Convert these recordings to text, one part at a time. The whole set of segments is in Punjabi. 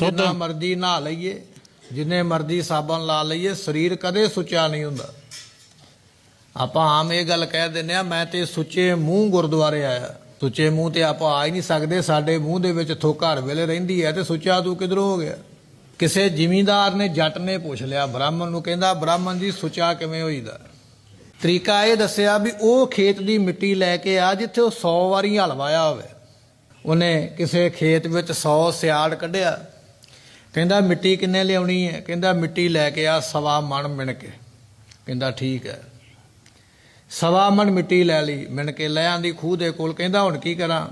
ਜਿੰਨਾ ਮਰਜ਼ੀ ਨਹਾ ਲਈਏ ਜਿੰਨੇ ਮਰਜ਼ੀ ਸਾਬਣ ਲਾ ਲਈਏ ਸਰੀਰ ਕਦੇ ਸੁੱਚਾ ਨਹੀਂ ਹੁੰਦਾ। ਆਪਾਂ ਆਮ ਇਹ ਗੱਲ ਕਹਿ ਦਿੰਦੇ ਆ ਮੈਂ ਤੇ ਸੁੱਚੇ ਮੂੰਹ ਗੁਰਦੁਆਰੇ ਆਇਆ। ਸੁੱਚੇ ਮੂੰਹ ਤੇ ਆਪਾਂ ਆ ਹੀ ਨਹੀਂ ਸਕਦੇ ਸਾਡੇ ਮੂੰਹ ਦੇ ਵਿੱਚ ਥੋਕ ਘਰ ਵੇਲੇ ਰਹਿੰਦੀ ਹੈ ਤੇ ਸੁੱਚਾ ਤੂੰ ਕਿਧਰੋਂ ਹੋ ਗਿਆ? ਕਿਸੇ ਜ਼ਿਮੀਂਦਾਰ ਨੇ ਜੱਟ ਨੇ ਪੁੱਛ ਲਿਆ ਬ੍ਰਾਹਮਣ ਨੂੰ ਕਹਿੰਦਾ ਬ੍ਰਾਹਮਣ ਜੀ ਸੁੱਚਾ ਕਿਵੇਂ ਹੋਈਦਾ? ਤਰੀਕਾ ਇਹ ਦੱਸਿਆ ਵੀ ਉਹ ਖੇਤ ਦੀ ਮਿੱਟੀ ਲੈ ਕੇ ਆ ਜਿੱਥੇ ਉਹ 100 ਵਾਰੀ ਹਲ ਵਾਇਆ ਹੋਵੇ। ਉਹਨੇ ਕਿਸੇ ਖੇਤ ਵਿੱਚ 100 ਸਿਆੜ ਕੱਢਿਆ। ਕਹਿੰਦਾ ਮਿੱਟੀ ਕਿੰਨੇ ਲਿਆਉਣੀ ਹੈ? ਕਹਿੰਦਾ ਮਿੱਟੀ ਲੈ ਕੇ ਆ, ਸਵਾ ਮਣ ਮਿਣ ਕੇ। ਕਹਿੰਦਾ ਠੀਕ ਹੈ। ਸਵਾ ਮਣ ਮਿੱਟੀ ਲੈ ਲਈ, ਮਿਣ ਕੇ ਲੈ ਆਂਦੀ ਖੂਹ ਦੇ ਕੋਲ। ਕਹਿੰਦਾ ਹੁਣ ਕੀ ਕਰਾਂ?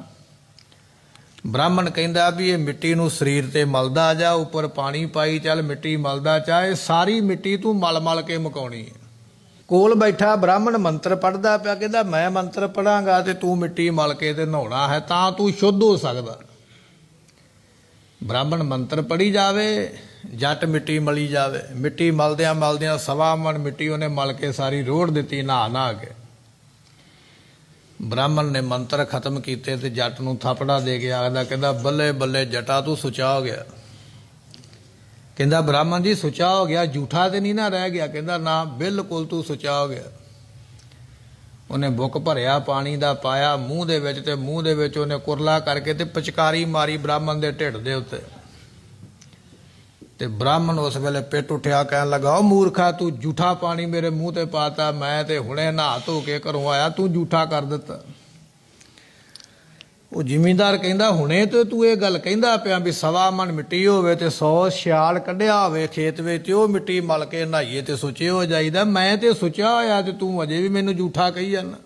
ਬ੍ਰਾਹਮਣ ਕਹਿੰਦਾ ਵੀ ਇਹ ਮਿੱਟੀ ਨੂੰ ਸਰੀਰ ਤੇ ਮਲਦਾ ਜਾ, ਉੱਪਰ ਪਾਣੀ ਪਾਈ, ਚੱਲ ਮਿੱਟੀ ਮਲਦਾ ਚਾਹੇ ਸਾਰੀ ਮਿੱਟੀ ਤੂੰ ਮਲ ਮਲ ਕੇ ਮੁਕਾਉਣੀ ਹੈ। ਕੋਲ ਬੈਠਾ ਬ੍ਰਾਹਮਣ ਮੰਤਰ ਪੜਦਾ ਪਿਆ, ਕਹਿੰਦਾ ਮੈਂ ਮੰਤਰ ਪੜਾਂਗਾ ਤੇ ਤੂੰ ਮਿੱਟੀ ਮਲ ਕੇ ਤੇ ਨਹਾਉਣਾ ਹੈ, ਤਾਂ ਤੂੰ ਸ਼ੁੱਧ ਹੋ ਸਕਦਾ। ਬ੍ਰਾਹਮਣ ਮੰਤਰ ਪੜੀ ਜਾਵੇ, ਜੱਟ ਮਿੱਟੀ ਮਲੀ ਜਾਵੇ। ਮਿੱਟੀ ਮਲਦਿਆਂ ਮਲਦਿਆਂ ਸਵਾ ਮਣ ਮਿੱਟੀ ਉਹਨੇ ਮਲ ਕੇ ਸਾਰੀ ਰੋੜ ਦਿੱਤੀ, ਨਹਾ ਨਹਾ ਕੇ। ਬ੍ਰਾਹਮਣ ਨੇ ਮੰਤਰ ਖਤਮ ਕੀਤੇ ਤੇ ਜੱਟ ਨੂੰ ਥਾਪੜਾ ਦੇ ਕੇ ਆਖਦਾ, ਕਹਿੰਦਾ, ਬੱਲੇ ਬੱਲੇ ਜਟਾ, ਤੂੰ ਸੁਚਾ ਹੋ ਗਿਆ। ਕਹਿੰਦਾ, ਬ੍ਰਾਹਮਣ ਜੀ, ਸੁਚਾ ਹੋ ਗਿਆ ਝੂਠਾ ਤੇ ਨਹੀਂ ਨਾ ਰਹਿ ਗਿਆ। ਕਹਿੰਦਾ, ਨਾ, ਬਿਲਕੁਲ ਤੂੰ ਸੁਚਾ ਹੋ ਗਿਆ। ਉਹਨੇ ਬੁੱਕ ਭਰਿਆ, ਪਾਣੀ ਦਾ ਪਾਇਆ, ਮੂੰਹ ਦੇ ਵਿੱਚ ਤੇ ਮੂੰਹ ਦੇ ਵਿੱਚ ਉਹਨੇ ਕੁਰਲਾ ਕਰਕੇ ਤੇ ਪਿਚਕਾਰੀ ਮਾਰੀ ਬ੍ਰਾਹਮਣ ਦੇ ਢਿੱਡ ਦੇ ਉੱਤੇ। ਤੇ ਬ੍ਰਾਹਮਣ ਉਸ ਵੇਲੇ ਪਿੱਟ ਉੱਠਿਆ, ਕਹਿਣ ਲੱਗਾ ਉਹ ਮੂਰਖਾ, ਤੂੰ ਝੂਠਾ ਪਾਣੀ ਮੇਰੇ ਮੂੰਹ ਤੇ ਪਾਤਾ, ਮੈਂ ਤੇ ਹੁਣੇ ਨਹਾ ਧੋ ਕੇ ਘਰੋਂ ਆਇਆ, ਤੂੰ ਝੂਠਾ ਕਰ ਦਿੱਤਾ। ਉਹ ਜ਼ਿਮੀਂਦਾਰ ਕਹਿੰਦਾ, ਹੁਣੇ ਤੇ ਤੂੰ ਇਹ ਗੱਲ ਕਹਿੰਦਾ ਪਿਆ ਵੀ ਸਵਾ ਮਣ ਮਿੱਟੀ ਹੋਵੇ ਤੇ 100 ਛਿਆਲ ਕੱਢਿਆ ਹੋਵੇ, ਖੇਤ ਵਿੱਚ ਉਹ ਮਿੱਟੀ ਮਲ ਕੇ ਨਹਾਈਏ ਤੇ ਸੁੱਚੇ ਹੋ ਜਾਈਦਾ। ਮੈਂ ਤੇ ਸੁੱਚਾ ਹੋਇਆ ਤੇ ਤੂੰ ਅਜੇ ਵੀ ਮੈਨੂੰ ਝੂਠਾ ਕਹੀ ਜਾਂਦਾ।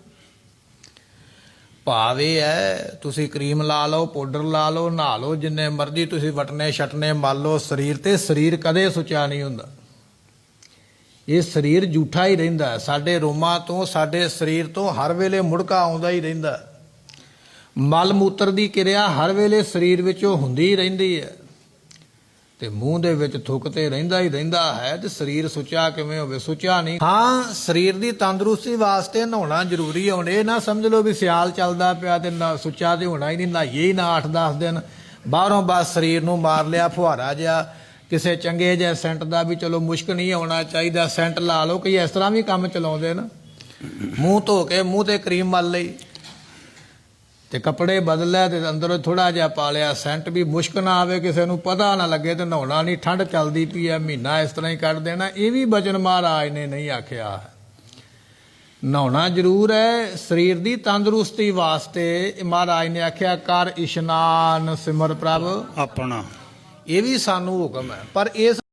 ਭਾਵੇਂ ਹੈ, ਤੁਸੀਂ ਕਰੀਮ ਲਾ ਲਓ, ਪਾਊਡਰ ਲਾ ਲਓ, ਨਹਾ ਲਓ, ਜਿੰਨੇ ਮਰਜ਼ੀ ਤੁਸੀਂ ਵਟਨੇ ਛਟਨੇ ਮਲ ਲਓ, ਸਰੀਰ ਤੇ ਸਰੀਰ ਕਦੇ ਸੁੱਚਾ ਨਹੀਂ ਹੁੰਦਾ। ਇਹ ਸਰੀਰ ਝੂਠਾ ਹੀ ਰਹਿੰਦਾ ਸਾਡੇ ਰੋਮਾਂ ਤੋਂ, ਸਾਡੇ ਸਰੀਰ ਤੋਂ ਹਰ ਵੇਲੇ ਮੁੜਕਾ ਆਉਂਦਾ ਹੀ ਰਹਿੰਦਾ ਮਲ ਮੂਤਰ ਦੀ ਕਿਰਿਆ ਹਰ ਵੇਲੇ ਸਰੀਰ ਵਿੱਚੋਂ ਹੁੰਦੀ ਹੀ ਰਹਿੰਦੀ ਹੈ। ਤੇ ਮੂੰਹ ਦੇ ਵਿੱਚ ਥੁੱਕ ਤੇ ਰਹਿੰਦਾ ਹੀ ਰਹਿੰਦਾ ਹੈ ਤੇ ਸਰੀਰ ਸੁੱਚਾ ਕਿਵੇਂ ਹੋਵੇ, ਸੁੱਚਾ ਨਹੀਂ। ਹਾਂ, ਸਰੀਰ ਦੀ ਤੰਦਰੁਸਤੀ ਵਾਸਤੇ ਨਹਾਉਣਾ ਜ਼ਰੂਰੀ ਹੈ। ਹੁਣ ਇਹ ਨਾ ਸਮਝ ਲਓ ਵੀ ਸਿਆਲ ਚੱਲਦਾ ਪਿਆ ਤੇ ਨਾ ਸੁੱਚਾ ਤੇ ਹੋਣਾ ਹੀ ਨਹੀਂ, ਨਹਾਈਏ ਹੀ ਨਾ 8-10 ਦਿਨ। ਬਾਹਰੋਂ ਬਸ ਸਰੀਰ ਨੂੰ ਮਾਰ ਲਿਆ, ਫੁਹਾਰਾ ਜਿਹਾ। ਕਿਸੇ ਚੰਗੇ ਜਿਹੇ ਸੈਂਟ ਦਾ ਵੀ ਚਲੋ ਮੁਸ਼ਕ ਨਹੀਂ ਆਉਣਾ ਚਾਹੀਦਾ, ਸੈਂਟ ਲਾ ਲਓ, ਕਈ ਇਸ ਤਰ੍ਹਾਂ ਵੀ ਕੰਮ ਚਲਾਉਂਦੇ ਨਾ। ਮੂੰਹ ਧੋ ਕੇ, ਮੂੰਹ ਤੇ ਕਰੀਮ ਮਲ ਲਈ। ਤੇ ਕੱਪੜੇ ਬਦਲਿਆ ਤੇ ਅੰਦਰੋਂ ਥੋੜਾ ਜਿਹਾ ਪਾ ਲਿਆ ਸੈਂਟ ਵੀ ਮੁਸ਼ਕ ਨਾ ਆਵੇ ਕਿਸੇ ਨੂੰ ਪਤਾ ਨਾ ਲੱਗੇ ਤੇ ਨਹਾਉਣਾ ਨਹੀਂ ਠੰਡ ਚੱਲਦੀ ਪਈ ਹੈ ਮਹੀਨਾ ਇਸ ਤਰ੍ਹਾਂ ਹੀ ਕੱਢ ਦੇਣਾ ਇਹ ਵੀ ਬਚਨ ਮਹਾਰਾਜ ਨੇ ਨਹੀਂ ਆਖਿਆ। ਨਹਾਉਣਾ ਜ਼ਰੂਰ ਹੈ ਸਰੀਰ ਦੀ ਤੰਦਰੁਸਤੀ ਵਾਸਤੇ ਮਹਾਰਾਜ ਨੇ ਆਖਿਆ ਕਰ ਇਸ਼ਨਾਨ ਸਿਮਰ ਪ੍ਰਭ। ਆਪਣਾ। ਇਹ ਵੀ ਸਾਨੂੰ ਹੁਕਮ ਹੈ ਪਰ ਇਸ